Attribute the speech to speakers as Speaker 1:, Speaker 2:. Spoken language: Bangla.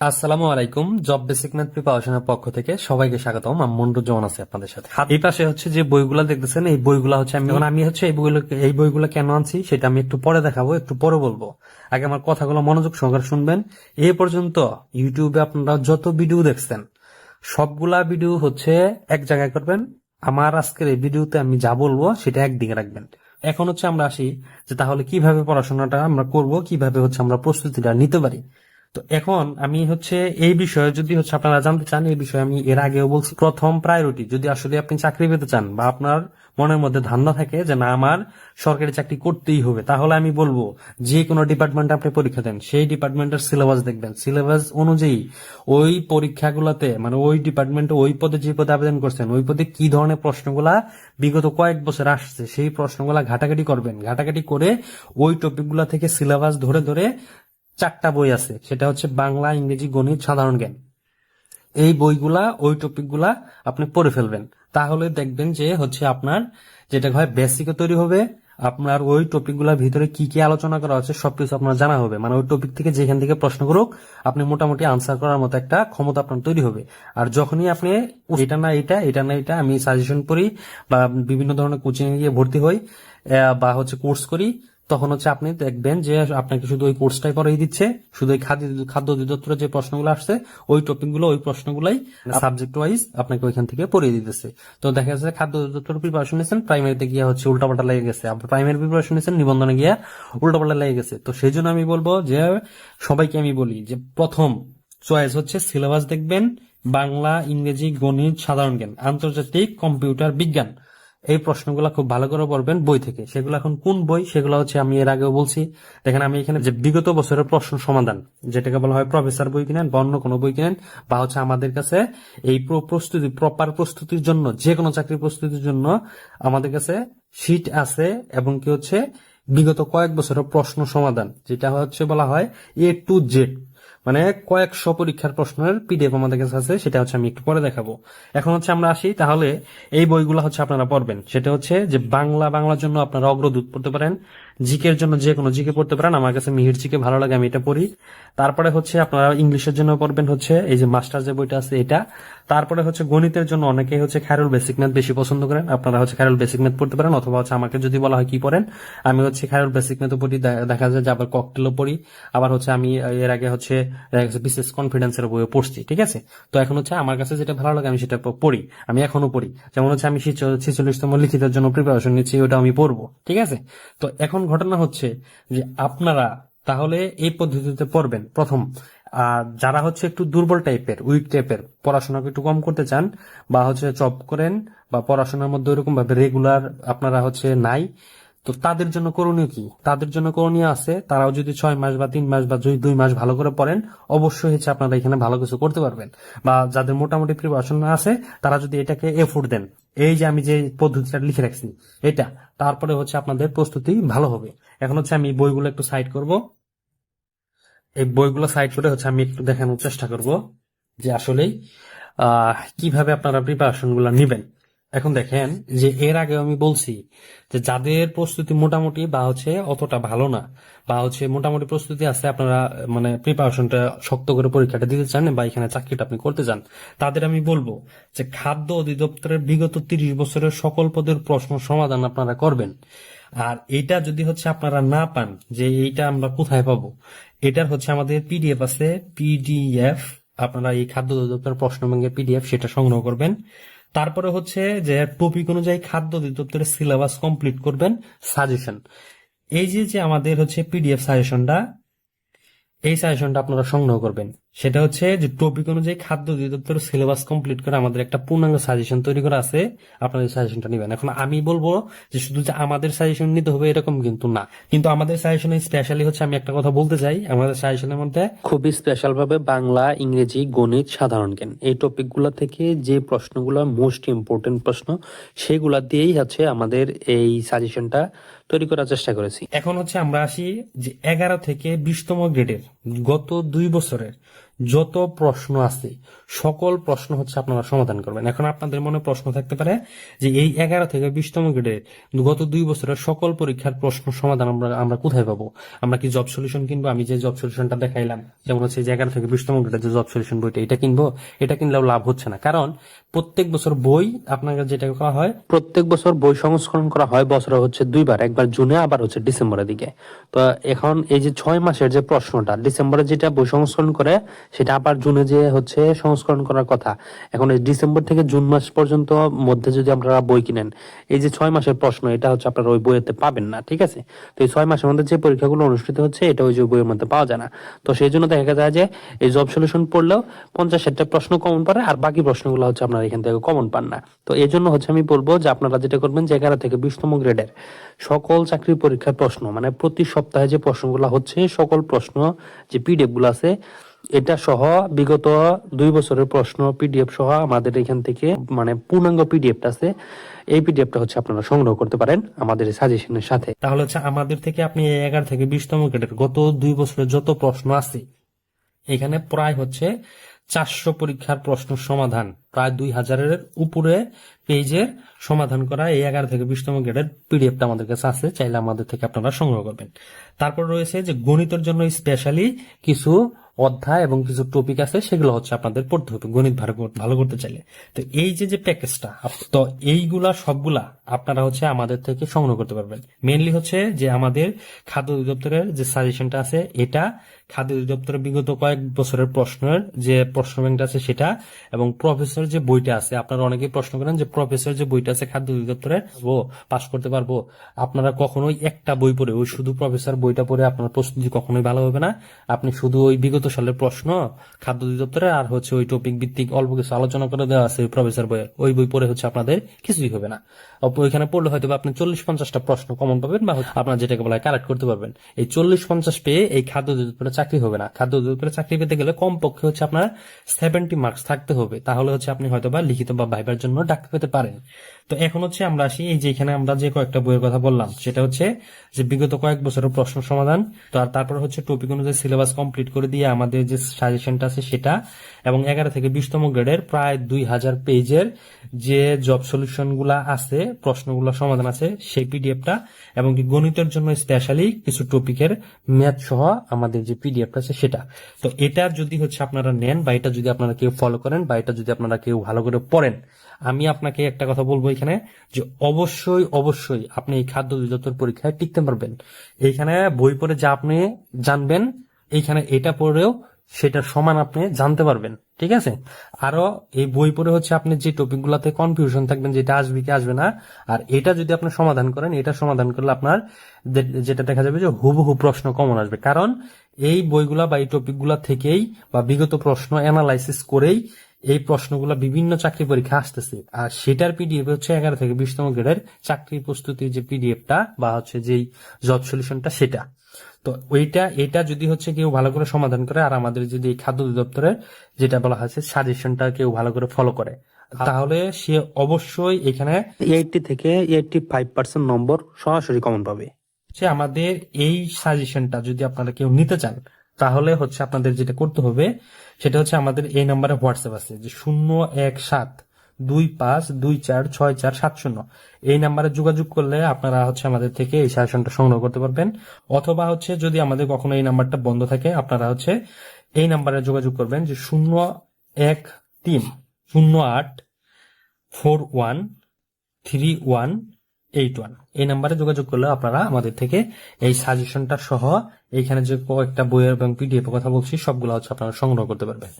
Speaker 1: আসসালামু আলাইকুম। জব বেসিক ম্যাথ প্রিপারেশনের পক্ষ থেকে সবাইকে স্বাগতম। আমি মন্টুজন আছি আপনাদের সাথে। এই পাশে হচ্ছে যে বইগুলা দেখতেছেন এই বইগুলা হচ্ছে আমি আমি হচ্ছে এই বইগুলো এই বইগুলো কেন আনছি সেটা আমি একটু পরে দেখাবো একটু পরে বলব। আগে আমার কথাগুলো মনোযোগ সহকারে শুনবেন। এই পর্যন্ত ইউটিউবে আপনারা যত ভিডিও দেখছেন সবগুলা ভিডিও হচ্ছে এক জায়গায় করবেন। আমার আজকের এই ভিডিওতে আমি যা বলব সেটা একদিকে রাখবেন। এখন হচ্ছে আমরা আসি যে তাহলে কীভাবে পড়াশোনাটা আমরা করব কীভাবে হচ্ছে আমরা প্রস্তুতিটা নিতে পারি। তো এখন আমি হচ্ছে এই বিষয়ে যদি হচ্ছে আপনারা জানতে চান, এই বিষয়ে আমি এর আগেও বলছি, প্রথম প্রায়োরিটি যদি আসলে আপনি চাকরি পেতে চান বা আপনার মনের মধ্যে ধান্দা থাকে যে না, আমার সরকারি চাকরি করতেই হবে, তাহলে আমি বলব যে কোনো ডিপার্টমেন্টে আপনি পরীক্ষা দেন, সেই ডিপার্টমেন্টের সিলেবাস দেখবেন। সিলেবাস অনুযায়ী ওই পরীক্ষাগুলোতে মানে ওই ডিপার্টমেন্টে ওই পদে যে পদে আবেদন করছেন, ওই পদে কি ধরনের প্রশ্নগুলা বিগত কয়েক বছর আসছে, সেই প্রশ্নগুলা ঘাটাঘাটি করবেন। ঘাটাঘাটি করে ওই টপিকগুলা থেকে সিলেবাস ধরে ধরে চারটা বই আছে। সেটা হচ্ছে বাংলা, ইংরেজি, গণিত, সাধারণ জ্ঞান। এই বইগুলা, ওই টপিকগুলা আপনি পড়ে ফেলবেন। তাহলে দেখবেন যে হচ্ছে আপনার যেটা হয় বেসিকও তৈরি হবে। আপনার ওই টপিকগুলোর ভিতরে কি কি আলোচনা করা হচ্ছে সবকিছু আপনার জানা হবে। মানে ওই টপিক থেকে যেখান থেকে প্রশ্ন করুক, আপনি মোটামুটি আনসার করার মতো একটা ক্ষমতা আপনার তৈরি হবে। আর যখনই আপনি এটা না এটা এটা না এটা আমি সাজেশন করি বা বিভিন্ন ধরনের কোচিং এ গিয়ে ভর্তি হই বা হচ্ছে কোর্স করি তখন হচ্ছে আপনি দেখবেন যে আপনাকে শুধু ওই কোর্সটাই করাই দিচ্ছে, শুধু ওই খাদ্য খাদ্য অধিদপ্তরের যে প্রশ্নগুলো আসছে, ওই টপিকগুলো ওই প্রশ্নগুলাই সাবজেক্ট ওয়াইজ আপনাকে ওইখান থেকে পড়িয়ে দিতেছে। তো দেখা যাচ্ছে খাদ্য অধিদপ্তর প্রিপারেশন নিয়েছেন প্রাইমারিতে গিয়ে হচ্ছে উল্টাপাল্টা লেগে গেছে। প্রাইমারি প্রিপারেশন নিয়েছেন, নিবন্ধনে গিয়ে উল্টাপাল্টা লেগে গেছে। তো সেই জন্য আমি বলব যে সবাইকে আমি বলি যে প্রথম চয়েস হচ্ছে সিলেবাস দেখবেন, বাংলা, ইংরেজি, গণিত, সাধারণ জ্ঞান, আন্তর্জাতিক কম্পিউটার বিজ্ঞান। এই প্রশ্নগুলো খুব ভালো করে পড়বেন বই থেকে। সেগুলো এখন কোন বই? সেগুলো হচ্ছে আমি এর আগেও বলছি। দেখেন, আমি এখানে যে বিগত বছরের প্রশ্ন সমাধান, যেটাকে বলা হয় প্রফেসর বই কিনেন বা অন্য কোনো বই কিনেন, বা হচ্ছে আমাদের কাছে এই প্র- প্রস্তুতি প্রপার প্রস্তুতির জন্য যে কোনো চাকরি প্রস্তুতির জন্য আমাদের কাছে শীট আছে এবং কি হচ্ছে বিগত কয়েক বছরের প্রশ্ন সমাধান, যেটা হচ্ছে বলা হয় এ টু জেড মানে কয়েকশো পরীক্ষার প্রশ্নের পিডিএফ আমাদের কাছে আছে, সেটা হচ্ছে আমি একটু পরে দেখাবো। এখন হচ্ছে আমরা আসি, তাহলে এই বইগুলো হচ্ছে আপনারা পড়বেন। সেটা হচ্ছে যে বাংলা, বাংলার জন্য আপনারা অগ্রদূত পড়তে পারেন। জিকের জন্য যে কোনো জিকে পড়তে পারেন। আমার কাছে মিহির জিকে ভালো লাগে, আমি এটা পড়ি। তারপরে হচ্ছে আপনারা ইংলিশের জন্য পড়বেন হচ্ছে, এই যে মাস্টার যে বইটা আছে এটা। তারপরে হচ্ছে গণিতের জন্য অনেকে হচ্ছে খায়রুল বেসিক ম্যাথ বেশি পছন্দ করেন। আপনারা হচ্ছে খায়রুল বেসিক ম্যাথ পড়তে পারেন, অথবা হচ্ছে আমাকে যদি বলা হয় কি পড়েন, আমি হচ্ছে খায়রুল বেসিক ম্যাথও পড়ি। দেখা যায় যে আবার ককটেলও পড়ি। আবার হচ্ছে আমি এর আগে হচ্ছে বিশেষ কনফিডেন্সের বইও পড়ছি, ঠিক আছে? তো এখন হচ্ছে আমার কাছে যেটা ভালো লাগে, আমি সেটা পড়ি। আমি এখনও পড়ি। যেমন হচ্ছে আমি ছিচল্লিশতম লিখিতের জন্য প্রিপারেশন নিচ্ছি, ওটা আমি পড়ব, ঠিক আছে? তো এখন ঘটনা হচ্ছে যে আপনারা তাহলে এই পদ্ধতিতে পড়বেন। প্রথম আর যারা হচ্ছে একটু দুর্বল টাইপের উইক টাইপের, পড়াশোনাকে একটু কম করতে চান বা হচ্ছে জব করেন বা পড়াশোনার মধ্যে ওইরকম ভাবে রেগুলার আপনারা হচ্ছে নাই, তো তাদের জন্য করণীয় কি? তাদের জন্য করণীয় আছে, তারাও যদি ছয় মাস বা তিন মাস বা দুই মাস ভালো করে পড়েন, অবশ্যই হচ্ছে আপনারা এখানে ভালো কিছু করতে পারবেন। বা যাদের মোটামুটি প্রিপারেশন আছে, তারা যদি এটাকে এফোর্ট দেন এই যে আমি যে পদ্ধতিটা লিখে রাখছি, এটা। তারপরে হচ্ছে আপনাদের প্রস্তুতি ভালো হবে। এখন হচ্ছে আমি বইগুলো একটু সাইড করব। এই বইগুলো সাইড করে হচ্ছে আমি একটু দেখানোর চেষ্টা করব যে আসলেই কীভাবে আপনারা প্রিপারেশনগুলা নিবেন। এখন দেখেন যে এর আগে আমি বলছি যে যাদের প্রস্তুতি মোটামুটি বা হচ্ছে অতটা ভালো না, বা হচ্ছে মোটামুটি প্রস্তুতি আছে, আপনারা মানে প্রিপারেশনটা শক্ত করে পরীক্ষাটা দিতে চান বা এখানে চাকরিটা আপনি করতে চান, তাদের আমি বলব যে খাদ্য অধিদপ্তরের বিগত তিরিশ বছরের সকল পদের প্রশ্ন সমাধান আপনারা করবেন। আর এটা যদি হচ্ছে আপনারা না পান যে এইটা আমরা কোথায় পাবো, এটার হচ্ছে আমাদের পিডিএফ আছে পিডিএফ আপনারা এই খাদ্য অধিদপ্তর প্রশ্ন ব্যাংকের পিডিএফ সেটা সংগ্রহ করবেন। তারপরে হচ্ছে যে টপিক অনুযায়ী খাদ্য অধিদপ্তরের সিলেবাস কমপ্লিট করবেন সাজেশন। এই যে যে আমাদের হচ্ছে পিডিএফ সাজেশনটা, এই সাজেশনটা আপনারা সংগ্রহ করবেন। সেটা হচ্ছে যে টপিক অনুযায়ী খাদ্য অধিদপ্তর সিলেবাস কমপ্লিট করে আমাদের একটা পূর্ণাঙ্গ সাজেশন তৈরি করা আছে। আপনারা এই সাজেশনটা নেবেন। এখন আমি বলব যে শুধু যে আমাদের সাজেশন নিতে হবে এরকম কিন্তু না। কিন্তু আমাদের সাজেশনে স্পেশালি হচ্ছে আমি একটা কথা বলতে চাই। আমাদের সাজেশনের মধ্যে খুবই স্পেশাল ভাবে বাংলা ইংরেজি গণিত সাধারণ জ্ঞান। এই টপিকগুলো থেকে যে প্রশ্নগুলো মোস্ট ইম্পর্টেন্ট প্রশ্ন সেগুলা দিয়েই হচ্ছে আমাদের এই সাজেশনটা তৈরি করার চেষ্টা করেছি। এখন হচ্ছে আমরা আসি যে এগারো থেকে বিশতম গ্রেডের গত দুই বছরের যত প্রশ্ন আছে, সকল প্রশ্ন হচ্ছে আপনারা সমাধান করবেন। এখন আপনাদের মনে প্রশ্ন থাকতে পারে যে এই এগারো থেকে বিশতম গ্রেডে গত দুই বছরের সকল পরীক্ষার প্রশ্ন সমাধান আমরা আমরা কোথায় পাবো? আমরা কি জব সলিউশন কিনবো? আমি যে জব সলিউশনটা দেখাইলাম, যেমন হচ্ছে যে এগারো থেকে বিশতম গ্রেডের যে জব সলিউশন বইটা, এটা কিনবো? এটা কিনলেও লাভ হচ্ছে না। কারণ প্রত্যেক বছর বই আপনাকে যেটা করা হয়, প্রত্যেক বছর বই সংস্করণ করা হয় বছরে হচ্ছে দুইবার, একবার জুনে, আবার হচ্ছে ডিসেম্বরের দিকে। তো এখন এই যে ছয় মাসের যে প্রশ্নটা, ডিসেম্বরে যেটা বই সংস্করণ করে সেটা আবার জুনে যে হচ্ছে সংস্করণ করার কথা। এখন এই ডিসেম্বর থেকে জুন মাস পর্যন্ত মধ্যে যদি আপনারা বই কিনেন, এই যে ছয় মাসের প্রশ্ন, এটা হচ্ছে আপনারা ওই বইয়েতে পাবেন না, ঠিক আছে? তো এই ছয় মাসের মধ্যে যে পরীক্ষাগুলো অনুষ্ঠিত হচ্ছে, এটা ওই যে বইয়ের মধ্যে পাওয়া যায় না। তো সেই জন্য দেখা যায় যে এই জব সলিউশন পড়লেও পঞ্চাশ ষাটটা প্রশ্ন কমন পারে আর বাকি প্রশ্নগুলো হচ্ছে আপনারা এখান থেকে কমন পান না। তো এই জন্য হচ্ছে আমি বলব যে আপনারা যেটা করবেন যে এগারো থেকে বিশতম গ্রেডের সকল চাকরির পরীক্ষার প্রশ্ন মানে প্রতি সপ্তাহে যে প্রশ্নগুলো হচ্ছে, সকল প্রশ্ন যে পিডিএফগুলো আছে এটা সহ বিগত দুই বছরের প্রশ্ন পিডিএফ সহ আমাদের এখান থেকে মানে পূর্ণাঙ্গ পিডিএফটা আছে। এই পিডিএফটা হচ্ছে আপনারা সংগ্রহ করতে পারেন আমাদের সাজেশনের সাথে। তাহলে হচ্ছে আমাদের থেকে আপনি এগারো থেকে বিশতম গ্রেডের গত দুই বছরের যত প্রশ্ন আছে, এখানে প্রায় হচ্ছে চারশো পরীক্ষার প্রশ্ন সমাধান, প্রায় দুই হাজারের উপরে পেজের সমাধান করা এই এগারো থেকে বিশতম গ্রেডের পিডিএফটা আমাদের কাছে আছে, চাইলে আমাদের থেকে আপনারা সংগ্রহ করবেন। তারপর রয়েছে যে গণিতের জন্য স্পেশালি কিছু অধ্যায় এবং কিছু টপিক আছে, সেগুলো হচ্ছে আপনাদের পড়তে হবে, গণিত ভালো ভালো করতে চাইলে। তো এই যে যে প্যাকেজটা তো এইগুলা সবগুলা আপনারা হচ্ছে আমাদের থেকে সংগ্রহ করতে পারবেন। মেনলি হচ্ছে যে আমাদের খাদ্য অধিদপ্তরের যে সাজেশনটা আছে, এটা খাদ্য অধিদপ্তরের বিগত কয়েক বছরের প্রশ্নের যে প্রশ্ন ব্যাংকটা আছে সেটা এবং প্রফেসর যে বইটা আছে, আপনারা অনেকেই প্রশ্ন করেন যে প্রফেসর যে বইটা আছে খাদ্য অধিদপ্তরের ও পাশ করতে পারব। আপনারা কখনোই একটা বই পড়ে, ওই শুধু প্রফেসর বইটা পড়ে আপনার প্রস্তুতি কখনোই ভালো হবে না। আপনি শুধু ওই বিগত সালের প্রশ্ন, খাদ্য অধিদপ্তরে আর হচ্ছে ওই টপিক ভিত্তিক অল্প কিছু আলোচনা করে দেওয়া আছে ওই প্রফেসর বইয়ে। ওই বই পড়ে হচ্ছে আপনাদের কিছুই হবে না। ওইখানে পড়লে হয়তো আপনি চল্লিশ পঞ্চাশটা প্রশ্ন কমন পাবেন বা আপনার যেটাকে বলা কালেক্ট করতে পারবেন। এই চল্লিশ পঞ্চাশ পেয়ে এই খাদ্য অধিদপ্তরে চাকরি হবে না। খাদ্য অধিদপ্তরে চাকরি পেতে গেলে কমপক্ষে হচ্ছে আপনার সেভেন্টি মার্কস থাকতে হবে। তাহলে হচ্ছে আপনি হয়তো বা লিখিত বা ভাইবার জন্য ডাকতে পেতে পারেন। তো এখন হচ্ছে আমরা আসি, এই যে এখানে আমরা যে কয়েকটা বইয়ের কথা বললাম, সেটা হচ্ছে যে বিগত কয়েক বছরের প্রশ্ন সমাধান, তো আর তারপর হচ্ছে টপিক অনুযায়ী সিলেবাস কমপ্লিট করে দিয়ে আমাদের যে সাজেশনটা আছে সেটা, এবং এগারো থেকে বিশতম গ্রেডের প্রায় দুই হাজার পেজের যে জব সলিউশনগুলা আছে, প্রশ্নগুলো সমাধান আছে, সেই পিডিএফটা এবং গণিতের জন্য স্পেশালি কিছু টপিকের ম্যাথ সহ আমাদের যে পিডিএফটা আছে সেটা। তো এটা যদি হচ্ছে আপনারা নেন বা এটা যদি আপনারা কেউ ফলো করেন বা এটা যদি আপনারা কেউ ভালো করে পড়েন, আমি আপনাকে একটা কথা বলব এখানে যে অবশ্যই অবশ্যই আপনি এই খাদ্য অধিদপ্তর পরীক্ষায় টিকতে পারবেন। এইখানে বই পড়ে যা আপনি জানবেন, এইখানে এটা পড়েও সেটা সমান আপনি জানতে পারবেন, ঠিক আছে? আরও এই বই পড়ে হচ্ছে আপনি যে টপিক গুলাতে কনফিউশন থাকবেন, যেটা আসবে কি আসবে না, আর এটা যদি আপনি সমাধান করেন, এটা সমাধান করলে আপনার যেটা দেখা যাবে যে হুবহু প্রশ্ন কমন আসবে। কারণ এই বইগুলা বা এই টপিকগুলা থেকেই বা বিগত প্রশ্ন অ্যানালাইসিস করেই এই প্রশ্নগুলো বিভিন্ন চাকরি পরীক্ষা আসতেছে। আর সেটার পিডিএফ হচ্ছে এগারো থেকে বিশতম গ্রেডের চাকরি প্রস্তুতির যে পিডিএফটা বা হচ্ছে যেই জব সলিউশনটা সেটা। তো ওইটা এটা যদি হচ্ছে কেউ ভালো করে সমাধান করে আর আমাদের যদি এই খাদ্য অধিদপ্তরের যেটা বলা হয়েছে সাজেশনটা কেউ ভালো করে ফলো করে তাহলে সে অবশ্যই এখানে এইটটি থেকে এইটটি ফাইভ পার্সেন্ট নম্বর সরাসরি কমন পাবে। সে আমাদের এই সাজেশনটা যদি আপনারা কেউ নিতে চান তাহলে হচ্ছে আপনাদের যেটা করতে হবে, সেটা হচ্ছে আমাদের এই নাম্বারে হোয়াটসঅ্যাপ আছে, যে শূন্য এক সাত দুই পাঁচ দুই চার ছয় চার সাত শূন্য। এই নাম্বারে যোগাযোগ করলে আপনারা হচ্ছে আমাদের থেকে এই সাজেশনটা সংগ্রহ করতে পারবেন। অথবা হচ্ছে যদি আমাদের কখনো এই নাম্বারটা বন্ধ থাকে, আপনারা হচ্ছে এই নাম্বারে যোগাযোগ করবেন, যে শূন্য এক তিন, শূন্য আট four one three one eight one এই নাম্বারে যোগাযোগ করলে আপনারা আমাদের থেকে এই সাজেশনটা সহ এইখানে যে কয়েকটা বইয়ের এবং পিডিএফ কথা বলছি, সবগুলো হচ্ছে আপনারা সংগ্রহ করতে পারবেন।